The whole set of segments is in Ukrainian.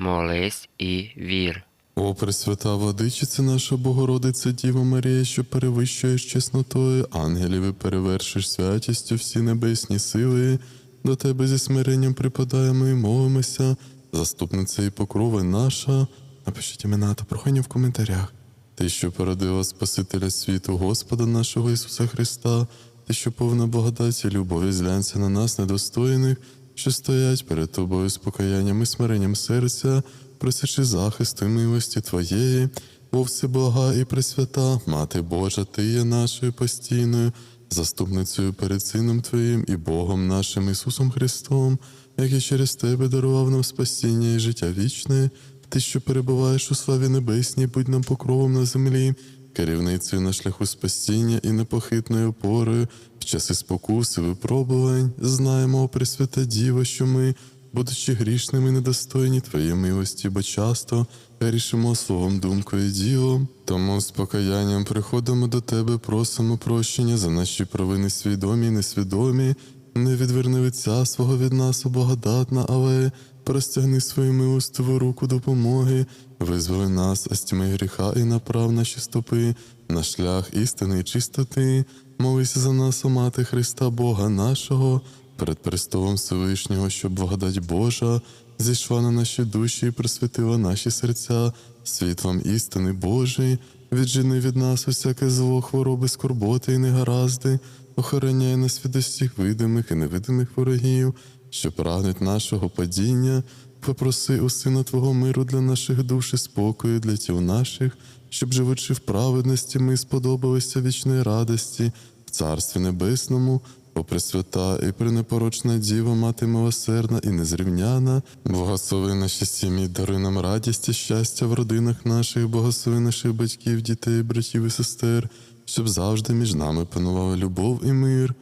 молись і вір. О, Пресвята Владичице наша Богородиця Діва Марія, що перевищуєш чеснотою, ангелів і перевершиш святістю всі небесні сили, до тебе зі смиренням припадаємо і молимося, заступниця і покрови наша. Напишіть імена та прохання в коментарях. Ти, що породила Спасителя світу, Господа нашого Ісуса Христа, ти, що повна благодаті любові зглянься на нас, недостойних, що стоять перед тобою з покаянням і смиренням серця, просячи захисту і милості Твоєї, о всеблага і пресвята, Мати Божа, Ти є нашою постійною, заступницею перед Сином Твоїм і Богом нашим Ісусом Христом, який через Тебе дарував нам спасіння і життя вічне, Ти, що перебуваєш у славі небесній, будь нам покровом на землі, керівницею на шляху спасіння і непохитною опорою в часи спокуси, випробувань, знаємо, о Пресвята Діва, що ми, будучи грішними, недостойні Твоєї милості, бо часто грішимо словом, думкою і ділом. Тому з покаянням приходимо до Тебе, просимо прощення за наші провини свідомі і несвідомі. Не відверни лиця свого від нас, благодатна, але простягни свою милостиву руку допомоги, визволи нас з тьми гріха і направ наші стопи на шлях істини і чистоти. Молися за нас, о мати Христа Бога нашого, перед престолом Всевишнього, щоб благодать Божа зійшла на наші душі і просвітила наші серця світлом істини Божої, віджени від нас усяке зло, хвороби, скорботи і негаразди, охороняй нас від усіх видимих і невидимих ворогів, що прагнуть нашого падіння. Попроси у Сина Твого миру для наших душ і спокою для тіл наших, щоб живучи в праведності, ми сподобалися вічної радості в Царстві Небесному, о Пресвята і пренепорочна Діва, мати милосердна і незрівняна, благослови наші сім'ї, даруй нам радість і щастя в родинах наших, благослови наших батьків, дітей, братів і сестер, щоб завжди між нами панувала любов і мир.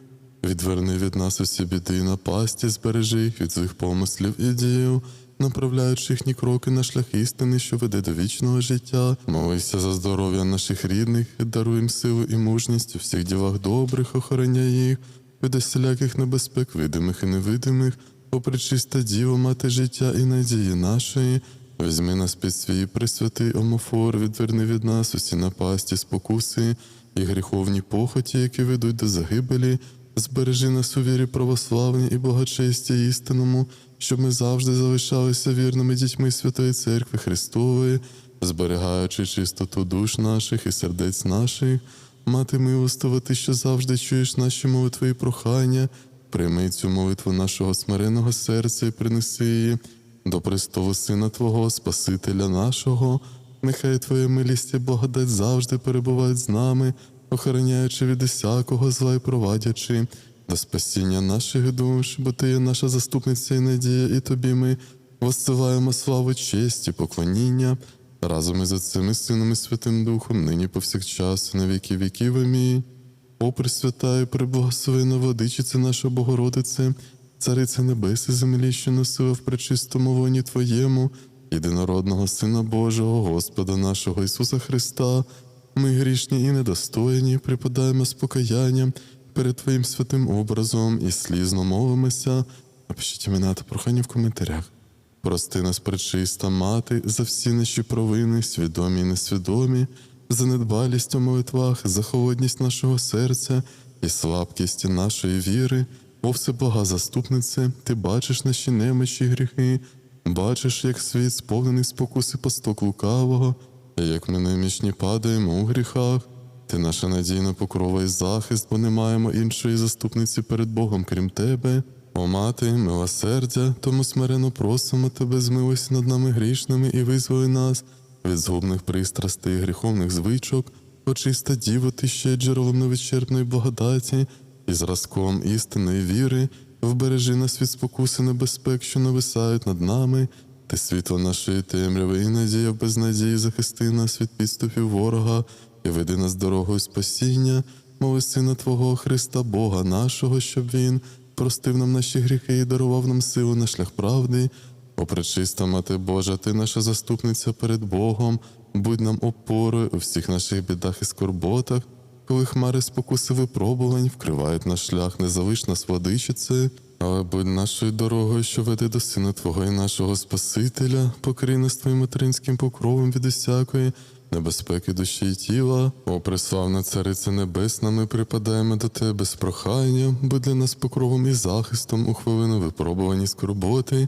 Відверни від нас усі біди і напасті, збережи їх від злих помислів і діїв, направляючи їхні кроки на шлях істини, що веде до вічного життя. Молися за здоров'я наших рідних, даруй їм силу і мужність у всіх ділах добрих, охороняй їх, від усіляких небезпек, видимих і невидимих, о пречиста Діво, мати життя і надії нашої. Візьми нас під свій пресвятий омофор, відверни від нас усі напасті, спокуси і гріховні похоті, які ведуть до загибелі. Збережи нас у вірі православній і благочесті істинному, щоб ми завжди залишалися вірними дітьми Святої Церкви Христової, зберігаючи чистоту душ наших і сердець наших, мати милостива, ти, що завжди чуєш наші молитви і прохання, прийми цю молитву нашого смиреного серця і принеси її до престолу Сина Твого, Спасителя нашого. Нехай Твоя милість і благодать завжди перебувають з нами, охороняючи від усякого зла і провадячи до спасіння наших душ, бо Ти є наша заступниця і надія, і Тобі ми воссилаємо славу, честь і поклоніння разом із Отцем і Сином і Святим Духом, нині повсякчас, і на віки віків. Амінь. О, Пресвята і преблагословена Владичице наша Богородице, Цариця Небес і землі, що носила в пречистому воні Твоєму, єдинородного Сина Божого, Господа нашого Ісуса Христа, ми грішні і недостойні, припадаємо з покаянням перед Твоїм святим образом і слізно молимося. Напишіть імена та прохання в коментарях. Прости нас, пречиста мати, за всі наші провини, свідомі і несвідомі, за недбалість у молитвах, за холодність нашого серця і слабкість нашої віри. О всебога заступнице, ти бачиш наші немочі гріхи, бачиш, як світ сповнений спокуси пасток лукавого, як ми немічні падаємо у гріхах. Ти наша надійна покрова і захист, бо не маємо іншої заступниці перед Богом, крім тебе. О мати, милосердя, тому смирено просимо тебе, змилуйся над нами грішними і визволи нас від згубних пристрастей і гріховних звичок, очиста діво, ти ще джерелом невичерпної благодаті і зразком істинної віри, вбережи нас від спокуси небезпек, що нависають над нами, ти світло нашої темряви і надія в безнадії захисти нас від підступів ворога і веди нас дорогою спасіння, моли Сина Твого Христа Бога нашого, щоб Він простив нам наші гріхи і дарував нам силу на шлях правди. О, пречиста Мати Божа, ти наша заступниця перед Богом, будь нам опорою у всіх наших бідах і скорботах, коли хмари спокуси випробувань вкривають наш шлях, не залиш нас владичице. Але будь нашою дорогою, що веде до Сина Твого і нашого Спасителя, покрий нас Твоїм материнським покровом від усякої небезпеки душі і тіла. О, преславна Цариця Небесна, ми припадаємо до Тебе з проханням, будь для нас покровом і захистом у хвилину випробувані скорботи.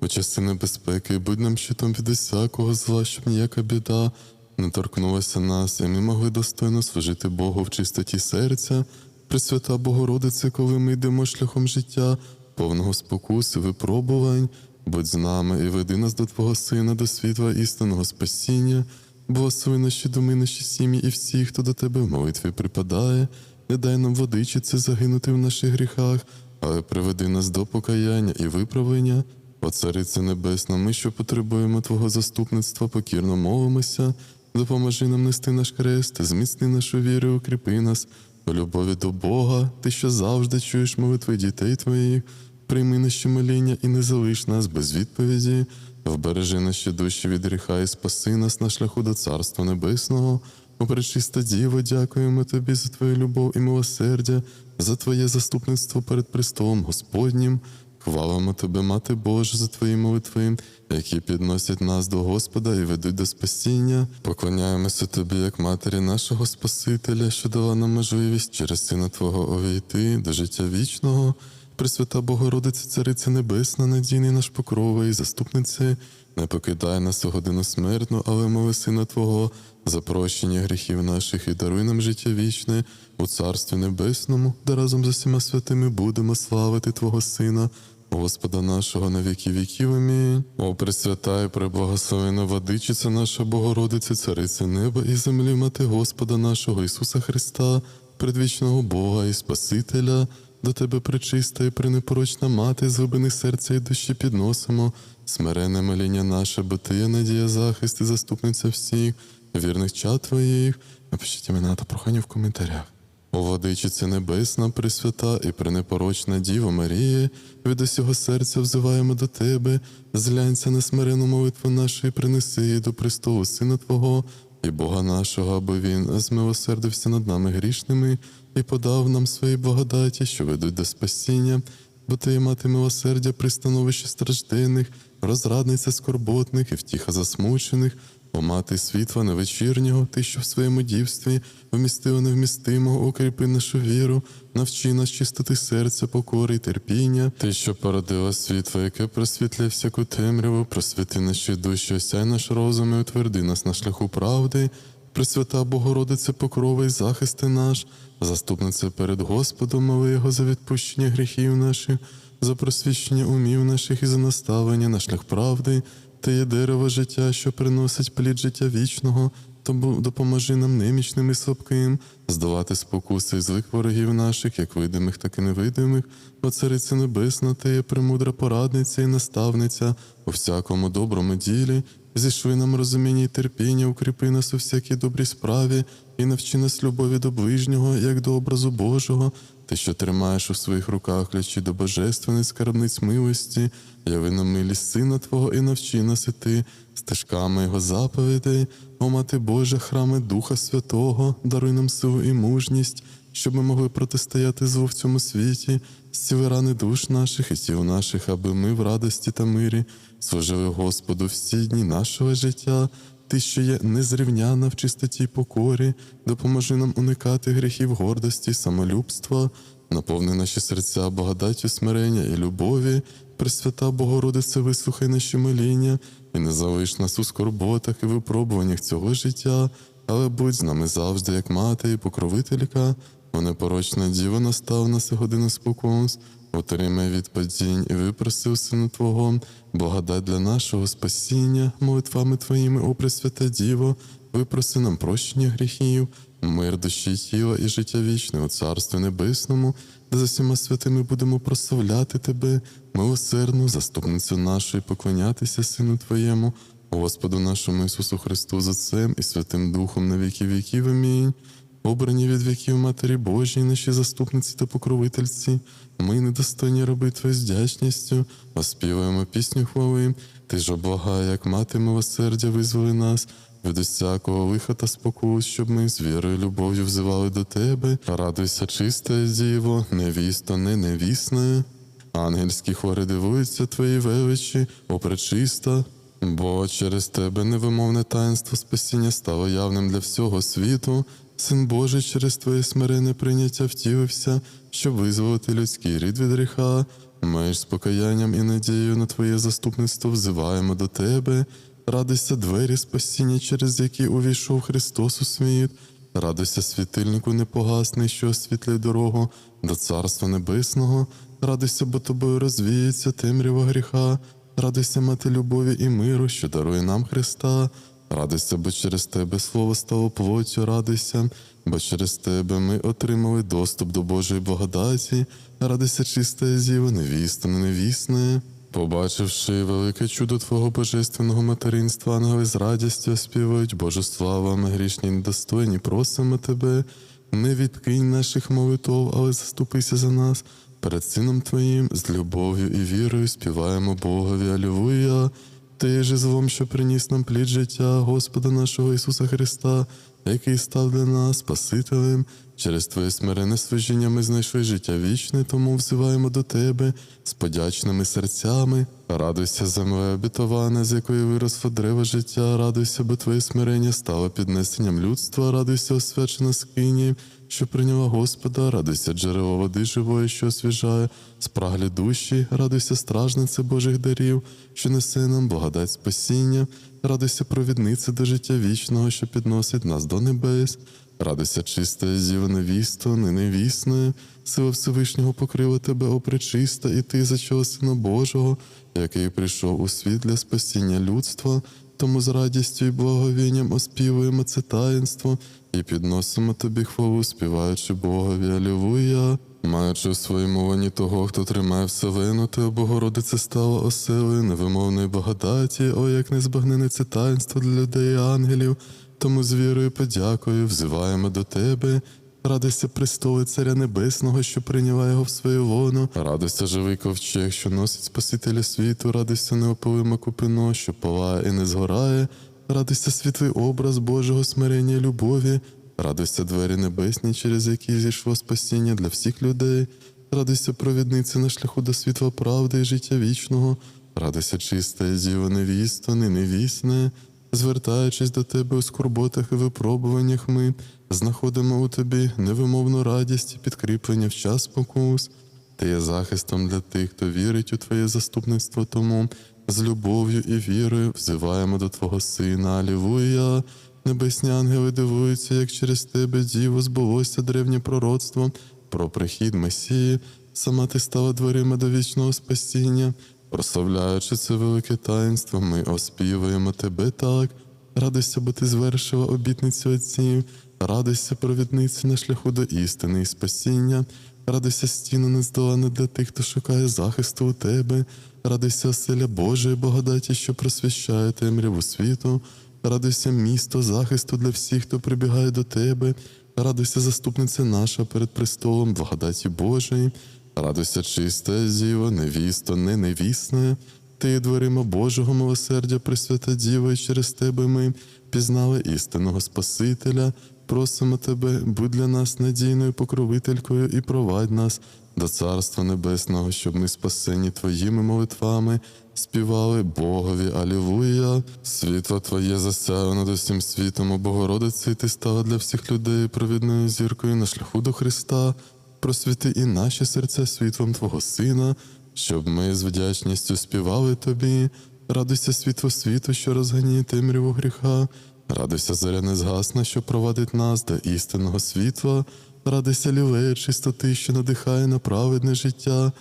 У часи небезпеки будь нам щитом від усякого зла, щоб ніяка біда не торкнулася нас, і ми могли достойно служити Богу в чистоті серця. Пресвята Богородице, коли ми йдемо шляхом життя, повного спокусу, випробувань, будь з нами і веди нас до Твого Сина, до світла істинного спасіння, благослови наші доми, наші сім'ї і всі, хто до Тебе в молитві припадає, не дай нам водичиці загинути в наших гріхах, але приведи нас до покаяння і виправлення. О Царице Небесна, ми, що потребуємо Твого заступництва, покірно молимося, допоможи нам нести наш крест, зміцни нашу віру, укріпи нас у любові до Бога, ти, що завжди чуєш молитви дітей Твоїх, прийми наші моління і не залиш нас без відповіді, вбережи наші душі від гріха і спаси нас на шляху до Царства Небесного. Пречиста Діво, дякуємо Тобі за Твою любов і милосердя, за Твоє заступництво перед престолом Господнім. Хвалимо Тебе, Мати Божа, за Твої молитви, які підносять нас до Господа і ведуть до спасіння. Поклоняємося Тобі, як матері нашого Спасителя, що дала нам можливість через Сина Твого увійти до життя вічного. Пресвята Богородиця, Цариця Небесна, надійний наш покрова і заступнице, не покидай нас у годину смертну, але моли Сина Твого за прощення гріхів наших і даруй нам життя вічне у Царстві Небесному, де разом з усіма святими будемо славити Твого Сина, Господа нашого на віки віків. Амінь. О, Пресвята і преблагословена Владичиця наша Богородиця, Цариця Неба і землі, Мати Господа нашого Ісуса Христа, предвічного Бога і Спасителя. До тебе пречиста і пренепорочна мати, з глибини серця і душі підносимо, смирене моління наше, бо ти є надія, захист і заступниця всіх, вірних чад твоїх. Напишіть імена та прохання в коментарях. О, владичице небесна, пресвята і пренепорочна Діво Марія, від усього серця взиваємо до тебе, зглянься на смирену молитву нашу і принеси її до престолу Сина Твого і Бога нашого, аби Він змилосердився над нами грішними і подав нам свої благодаті, що ведуть до спасіння, бо ти мати милосердя при становищі стражденних, розрадниця скорботних і втіха засмучених, о мати світла невечірнього, ти, що в своєму дівстві вмістила невмістимого, укріпи нашу віру, навчи нас чистоти серця, покори й терпіння, ти, що породила світло, яке просвітляє всяку темряву, просвіти наші душі, осяй наш розум і утверди нас на шляху правди. Пресвята Богородице, покрова і захисти наш, заступниця перед Господом, моли Його за відпущення гріхів наших, за просвіщення умів наших і за наставлення на шлях правди. Ти є дерево життя, що приносить плід життя вічного, тому допоможи нам немічним і слабким, здолати спокуси і злих ворогів наших, як видимих, так і невидимих. О Цариця Небесна, ти є премудра порадниця і наставниця у всякому доброму ділі. Зійшли нам розуміння і терпіння, укріпи нас у всякій добрій справі і навчи нас любові до ближнього, як до образу Божого. Ти, що тримаєш у своїх руках ключі до божественних скарбниць милості, яви нам милість Сина Твого і навчи нас іти стежками Його заповідей, о мати Божа, храми Духа Святого, даруй нам силу і мужність, щоб ми могли протистояти злу в цьому світі, зціли рани душ наших і тіл наших, аби ми в радості та мирі служили Господу всі дні нашого життя. Ти, що є незрівняна в чистоті покорі, допоможи нам уникати гріхів гордості, самолюбства, наповни наші серця благодаттю смирення і любові, Пресвята Богородице, вислухай наші моління, і не залиш нас у скорботах і випробуваннях цього життя, але будь з нами завжди, як мати і покровителька, о непорочна діва настав нас і годину спокус, отримай від падінь і випросив Сина Твого, благодать для нашого спасіння, молитвами Твоїми, о Пресвята Діво, випроси нам прощення гріхів, мир душі тіла і життя вічне у Царстві Небесному, де за всіма святими будемо прославляти Тебе, милосердну, заступницю нашу, і поклонятися Сину Твоєму, Господу нашому Ісусу Христу з Отцем і Святим Духом на віки віків. Амінь. Обрані від віків Матері Божій, наші заступниці та покровительці, ми недостойні роби Твою з вдячністю, оспіваємо пісню хвали. Ти ж облагай, як мати милосердя, визволи нас від усякого лиха та спокус, щоб ми з вірою любов'ю взивали до Тебе. Радуйся, чисте діво, невісто, не невісне. Ангельські хори дивуються твої величі, о пречиста. Бо через тебе невимовне таїнство спасіння стало явним для всього світу. Син Божий через твоє смирене прийняття втілився, щоб визволити людський рід від гріха. Ми ж з покаянням і надією на твоє заступництво взиваємо до тебе. Радуйся двері спасіння, через які увійшов Христос у світ. Радуйся світильнику непогасний, що освітлює дорогу до Царства Небесного. Радуйся, бо тобою розвіється темрява гріха. Радуйся, мати любові і миру, що дарує нам Христа. Радуйся, бо через тебе слово стало плоттю, радуйся, бо через тебе ми отримали доступ до Божої благодаті. Радуйся, чиста зіва, невіста, невісне. Побачивши велике чудо Твого божественного материнства, ангели з радістю співають Божу слава, ми грішні недостойні, просимо тебе, не відкинь наших молитв, але заступися за нас. Перед Сином Твоїм з любов'ю і вірою співаємо Богові, Алілуя. Ти же злом, що приніс нам плід життя Господа нашого Ісуса Христа, який став для нас Спасителем. Через Твоє смирене служіння ми знайшли життя вічне, тому взиваємо до Тебе з подячними серцями. Радуйся, земле обітована, з якої виросло древо життя, радуйся, бо Твоє смирення стало піднесенням людства, радуйся, освячена скині, що прийняла Господа, радуйся, джерело води живої, що освіжає, спраглі душі, радуйся, стражнице Божих дарів, що несе нам благодать спасіння, радуйся, провідниця до життя вічного, що підносить нас до небес. Радуйся, чиста зіва невісто, не невісне, сила Всевишнього покрила тебе, о пречиста, і ти зачала Сина Божого, який прийшов у світ для спасіння людства, тому з радістю і благовінням оспівуємо це таїнство і підносимо тобі хвалу, співаючи Богові, Алілуя. Маючи у своєму лоні того, хто тримає вселену, ти, о Богородице, стала оселою невимовної благодаті, о, як незбагнене це таїнство для людей і ангелів. Тому з вірою подякою взиваємо до тебе. Радуйся престоли Царя Небесного, що прийняла його в своє лоно. Радуйся живий ковчег, що носить Спасителя світу, радуйся неопалиме купино, що палає і не згорає. Радуйся світлий образ Божого смирення і любові. Радуйся двері небесні, через які зійшло спасіння для всіх людей. Радуйся провідниця на шляху до світла правди і життя вічного. Радуйся чиста зіва невісто, не невісне. Звертаючись до тебе у скорботах і випробуваннях, ми знаходимо у тобі невимовну радість і підкріплення в час спокус. Ти є захистом для тих, хто вірить у Твоє заступництво, тому з любов'ю і вірою взиваємо до Твого Сина. Алілуя! Небесні ангели дивуються, як через тебе, Діво, збулося древнє пророцтво про прихід Месії. Сама ти стала дверима до вічного спасіння. Прославляючи це велике таїнство, ми оспівуємо тебе так. Радуйся, бо ти звершила обітницю отців, радуйся, провідниці на шляху до істини і спасіння, радуйся, стіна нездолана для тих, хто шукає захисту у тебе, радуйся, оселя Божої благодаті, що просвіщає темряву світу, радуйся, місто захисту для всіх, хто прибігає до тебе, радуйся, заступниця наша перед престолом благодаті Божої. Радуйся, чиста зіва, невісто, не невісне. Ти дверима Божого милосердя, Пресвята Діва, і через тебе ми пізнали істинного Спасителя. Просимо тебе, будь для нас надійною покровителькою і провадь нас до Царства Небесного, щоб ми спасені Твоїми молитвами співали Богові, Алілуя. Світло Твоє засяяло над усім світом, Богородиці, ти стала для всіх людей провідною зіркою на шляху до Христа просвіти і наші серця світлом Твого Сина, щоб ми з вдячністю співали Тобі. Радуйся світло світу, що розганяє темряву гріха. Радуйся зоря незгасна, що провадить нас до істинного світла. Радуйся лілея чистоти, що надихає на праведне життя.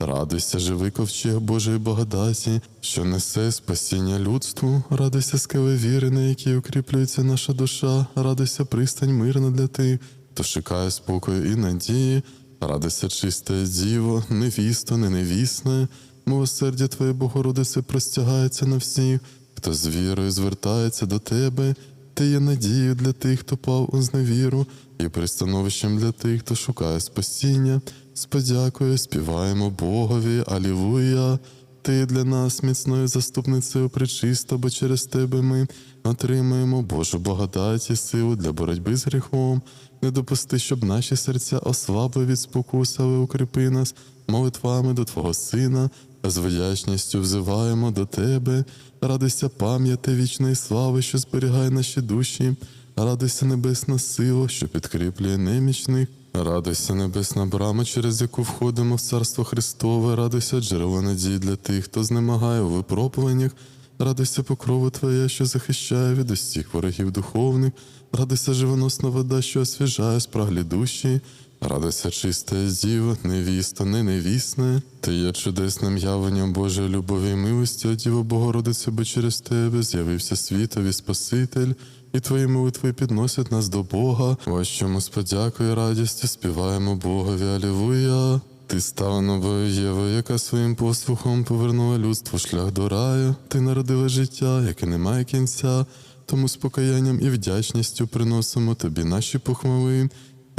Радуйся, живий ковчег Божої благодаті, що несе спасіння людству. Радуйся, скеле віри, на якій укріплюється наша душа. Радуйся, пристань мирна для тих, хто шукає спокою і надії. Радуйся, чисте діво, невісто, не невісне. Милосердя Твоє Богородице простягається на всіх, хто з вірою звертається до Тебе. Ти є надією для тих, хто пав у зневіру, і пристановищем для тих, хто шукає спасіння. З подякою співаємо Богові, Алілуя. Ти для нас міцною заступницею причиста, бо через тебе ми отримаємо Божу благодать і силу для боротьби з гріхом. Не допусти, щоб наші серця ослабли від спокуси, але укріпи нас молитвами до Твого Сина, з вдячністю взиваємо до Тебе. Радуйся пам'яти вічної слави, що зберігає наші душі. Радуйся небесна сила, що підкріплює немічних. Радуйся небесна брама, через яку входимо в Царство Христове, радуйся джерело надії для тих, хто знемагає у випробуваннях. Радуйся покрову Твоя, що захищає від усіх ворогів духовних, радуйся живоносна вода, що освіжає спраглі душі. Радуйся чиста діва, невіста, не невісне. Ти є чудесним явленням Божої любові милості, о Діво Богородице, бо через тебе з'явився світові Спаситель, і твої молитви підносять нас до Бога. Ось чому з подякою радістю співаємо Богові Алілуя. Ти стала новою Євою, яка своїм послухом повернула людству шлях до раю. Ти народила життя, яке не має кінця. Тому з покаянням і вдячністю приносимо тобі наші похвали.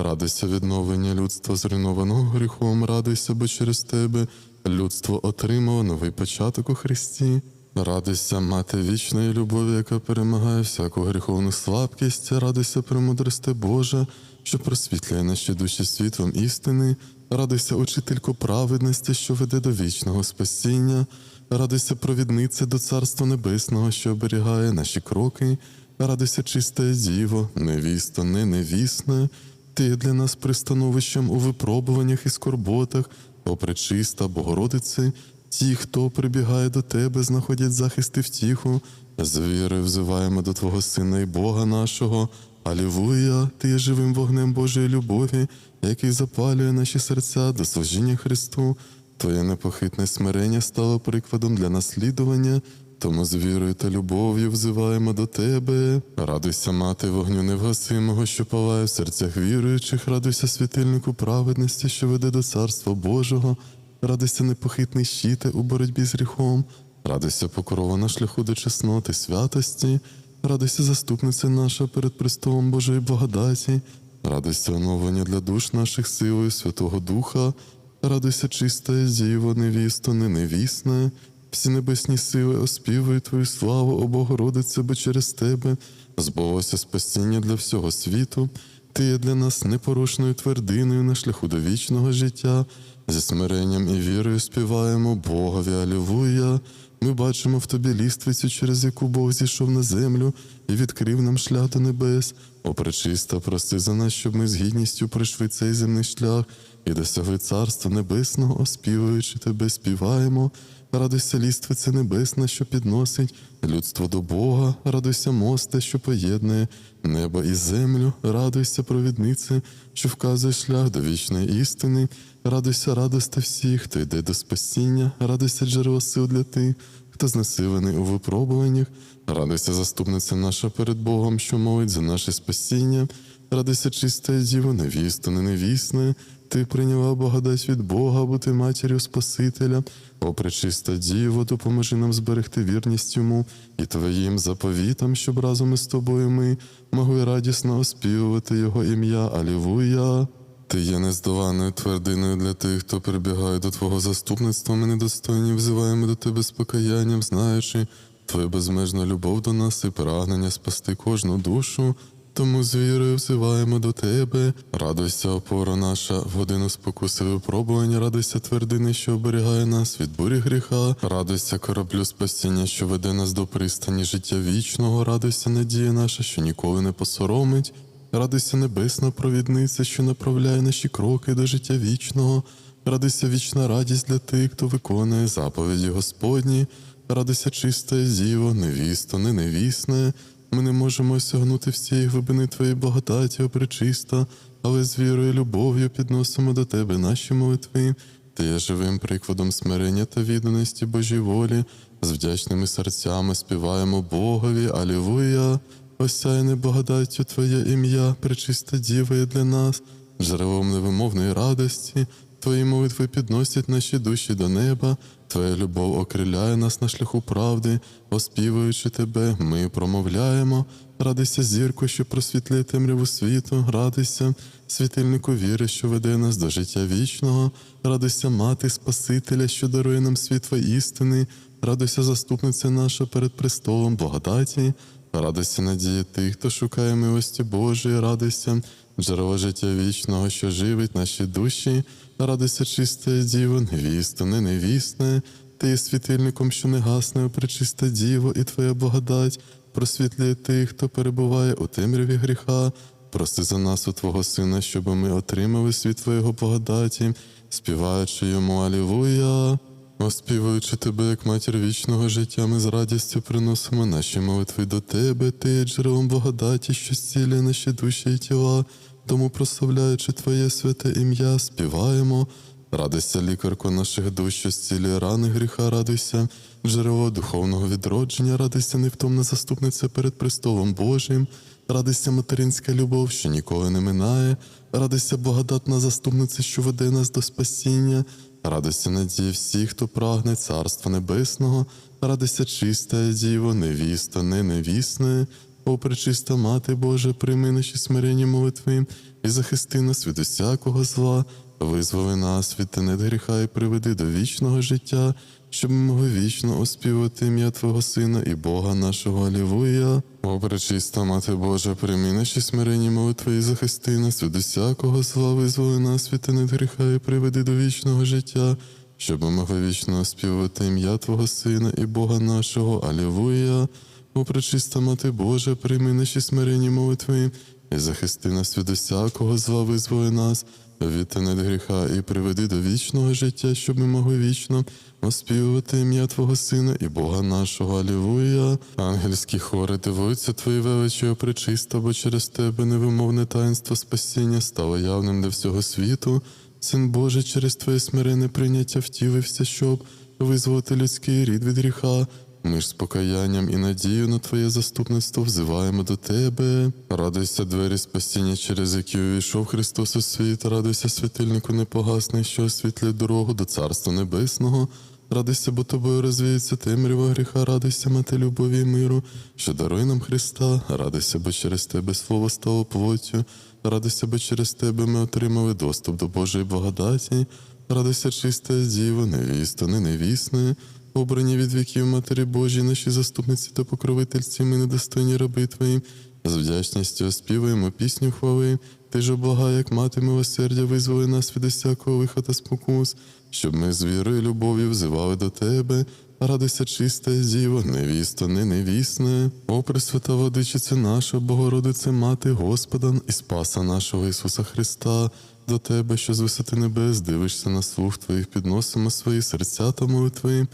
Радуйся відновлення людства, зруйнованого гріхом, радуйся, бо через тебе людство отримало новий початок у Христі. Радуйся, мати вічної любові, яка перемагає всяку гріховну слабкість, радуйся, премудрости Божа, що просвітлює наші душі світлом істини. Радуйся, учителько праведності, що веде до вічного спасіння. Радуйся, провідниця до Царства Небесного, що оберігає наші кроки. Радуйся, чисте діво, невісто, не невісне. Ти є для нас пристановищем у випробуваннях і скорботах, о пречиста, Богородице, ті, хто прибігає до тебе, знаходять захист і втіху. З вірою взиваємо до Твого Сина і Бога нашого. Алілуя, ти є живим вогнем Божої любові, який запалює наші серця до служіння Христу. Твоє непохитне смирення стало прикладом для наслідування. Тому з вірою та любов'ю взиваємо до тебе. Радуйся, мати вогню невгасимого, що палає в серцях віруючих, радуйся світильнику праведності, що веде до царства Божого, радуйся непохитний щите у боротьбі з гріхом, радуйся покрова на шляху до чесноти, святості, радуйся заступниця наша перед престолом Божої благодаті, радуйся оновлення для душ наших силою Святого Духа, радуйся чиста діво, невісто, не невісне. Всі небесні сили оспівують Твою славу, о Богородице, бо через Тебе збулося спасіння для всього світу. Ти є для нас непорушною твердиною на шляху до вічного життя. Зі смиренням і вірою співаємо Богові Алілуя. Ми бачимо в тобі ліствицю, через яку Бог зійшов на землю і відкрив нам шлях до небес. О, пречиста, прости за нас, щоб ми з гідністю пройшли цей земний шлях і досягли Царства Небесного, оспівуючи тебе, співаємо. Радуйся, ліствиця небесна, що підносить людство до Бога, радуйся, мосте, що поєднує небо і землю, радуйся, провіднице, що вказує шлях до вічної істини, радуйся, радости всіх, хто йде до спасіння, радуйся, джерело сил для тих, хто знесилений у випробуваннях, радуйся, заступниця наша перед Богом, що молить за наше спасіння, радуйся, чиста діво, невісто, не невісне, ти прийняла благодать від Бога, бути матір'ю Спасителя. О, пречиста Діво, допоможи нам зберегти вірність йому і твоїм заповітам, щоб разом із тобою ми могли радісно оспівувати Його ім'я. Алілуя! Ти є нездоланною твердиною для тих, хто прибігає до Твого заступництва. Ми недостойні взиваємо до Тебе з покаянням, знаючи Твою безмежну любов до нас і прагнення спасти кожну душу. Тому з вірою взиваємо до тебе. Радуйся, опора наша, в годину спокуси випробування, радуйся твердини, що оберігає нас від бурі гріха, радуйся кораблю спасіння, що веде нас до пристані життя вічного, радуйся, надія наша, що ніколи не посоромить. Радуйся, небесна провідниця, що направляє наші кроки до життя вічного. Радуйся вічна радість для тих, хто виконує заповіді Господні. Радуйся, чиста зіво, невісто, не невісне. Ми не можемо осягнути всієї глибини Твоєї благодаті, о пречиста, але з вірою і любов'ю підносимо до Тебе наші молитви. Ти є живим прикладом смирення та відданості Божій волі. З вдячними серцями співаємо Богові, Алілуя. Осяйне благодаттю Твоє ім'я, пречиста діва є для нас, джерелом невимовної радості. Твої молитви підносять наші душі до неба. Твоя любов окриляє нас на шляху правди, оспівуючи тебе, ми промовляємо. Радуйся, зірко, що просвітлює темряву світу, радуйся, світильнику віри, що веде нас до життя вічного, радуйся, мати Спасителя, що дарує нам світло істини, радуйся, заступниця наша перед престолом благодаті, радуйся, надія тих, хто шукає милості Божої, радуйся, джерело життя вічного, що живить наші душі, радуйся, чиста діво, невістане, невісне, ти є світильником, що не гасне, пречиста діво, і твоя благодать просвітлює тих, хто перебуває у темряві гріха. Прости за нас у Твого Сина, щоб ми отримали світ Твоєго благодаті, співаючи йому Алілуя. Оспівуючи тебе, як матір вічного життя, ми з радістю приносимо наші молитви до тебе, ти є джерелом благодаті, що зцілює наші душі і тіла. Тому, прославляючи Твоє святе ім'я, співаємо. Радуйся, лікарко наших душ, що зцілює рани гріха, радуйся, джерело духовного відродження, радуйся, невтомна заступниця перед престолом Божим, радуйся, материнська любов, що ніколи не минає, радуйся, благодатна заступниця, що веде нас до спасіння, радуйся, надії всіх, хто прагне Царства Небесного, радуйся, чиста діво, невіста, не невісне. О, пречиста Мати Божа, прийми наші смиренні молитви і захисти нас від усякого зла, визволи нас від тенет гріха і приведи до вічного життя, щоб ми могли вічно оспівати ім'я Твого Сина і Бога нашого Алілуя. О, пречиста Мати Божа, прийми наші смиренні молитви і захисти нас від усякого зла, визволи нас від тенет гріха і приведи до вічного життя, щоб ми могли вічно оспівати ім'я Твого Сина і Бога нашого Алілуя. О, пречиста Мати Божа, прийми наші смиренні молитви і захисти нас від усякого зла, визволи нас від тенет гріха і приведи до вічного життя, щоб ми могли вічно оспівувати ім'я Твого Сина і Бога нашого. Алілуя. Ангельські хори дивуються Твої величі, о пречиста, бо через Тебе невимовне таїнство спасіння стало явним для всього світу. Син Божий, через Твоє смирене прийняття втілився, щоб визволити людський рід від гріха. Ми ж з покаянням і надією на Твоє заступництво взиваємо до Тебе. Радуйся, двері спасіння, через які увійшов Христос у світ. Радуйся, світильнику непогасний, що освітлює дорогу до Царства Небесного. Радуйся, бо тобою розвіється темрява гріха, радуйся, мати любові і миру, що дарує нам Христа. Радуйся, бо через Тебе слово стало плоттю. Радуйся, бо через Тебе ми отримали доступ до Божої благодаті. Радуйся, чиста діво, невіста, не невісне. Обрані від віків Матері Божій, наші заступниці та покровительці, ми недостойні раби Твої. З вдячністю оспіваємо пісню хвали. Ти ж облага, як мати милосердя, визволи нас від усякого лиха та спокус, щоб ми з вірою і любов'ю взивали до Тебе. Радуйся, чиста діво, невісто, не невісне. О, Пресвята Владичице наша, Богородице, Мати Господа і Спаса нашого Ісуса Христа, до Тебе, що з висоти небес дивишся на слух Твоїх, підносимо свої серця та молитви.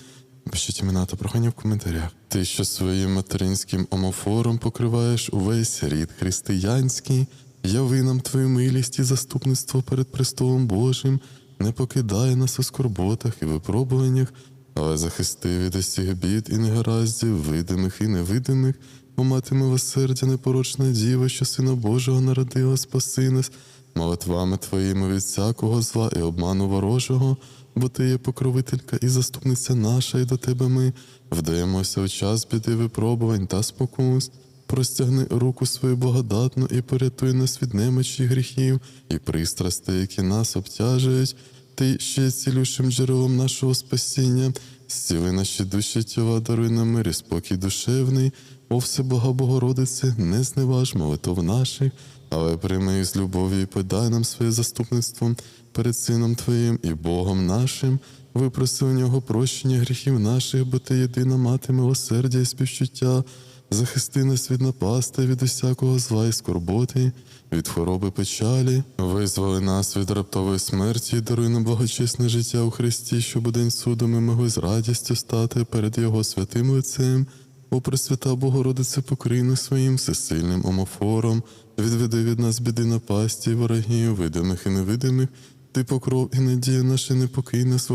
Пишіть імена та прохання в коментарях. Ти, що своїм материнським омофором покриваєш увесь рід християнський, яви нам твою милість і заступництво перед престолом Божим, не покидай нас у скорботах і випробуваннях, але захисти від усіх бід і негараздів, видимих і невидимих, бо мати милосердя, непорочна діва, що Сина Божого народила, спаси нас, молитвами Твоїми від всякого зла і обману ворожого, бо Ти є покровителька і заступниця наша, і до Тебе ми вдаємося у час біди випробувань та спокус. Простягни руку свою благодатну і порятуй нас від немочі гріхів і пристрастей, які нас обтяжують. Ти ще є цілющим джерелом нашого спасіння, зціли наші душі тіла, даруй нам мир і спокій душевний, о Всебога Богородице, не зневаж молитов наших, але прийми з любов'ю і подай нам своє заступництво перед Сином Твоїм і Богом нашим. Випроси у нього прощення гріхів наших, бо ти єдина мати милосердя і співчуття. Захисти нас від напасти, від усякого зла і скорботи, від хвороби печалі, визволи нас від раптової смерті і даруй нам благочесне життя у Христі, щоб у день суду ми могли з радістю стати перед Його святим лицем. О, Пресвята Богородице, покрий нас своїм всесильним омофором, відведи від нас біди напасті, ворогів, видимих і невидимих, ти покров і надія наша не покий нас,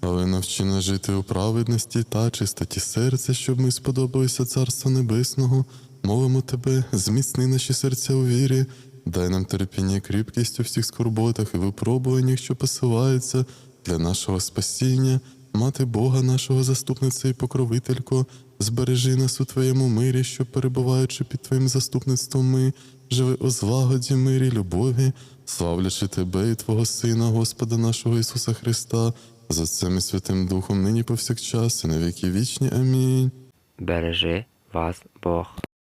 але навчи нас жити у праведності та чистоті серця, щоб ми сподобалися Царства Небесного. Мовимо тебе, зміцни наші серця у вірі, дай нам терпіння і кріпкість у всіх скорботах і випробуваннях, що посилаються для нашого спасіння. Мати Бога нашого заступниця і покровителько, збережи нас у Твоєму мирі, що перебуваючи під Твоїм заступництвом ми, живи у злагоді, мирі, любові, славлячи Тебе і Твого Сина, Господа нашого Ісуса Христа, за цим і Святим Духом, нині повсякчас, і на віки вічні. Амінь. Бережи вас Бог.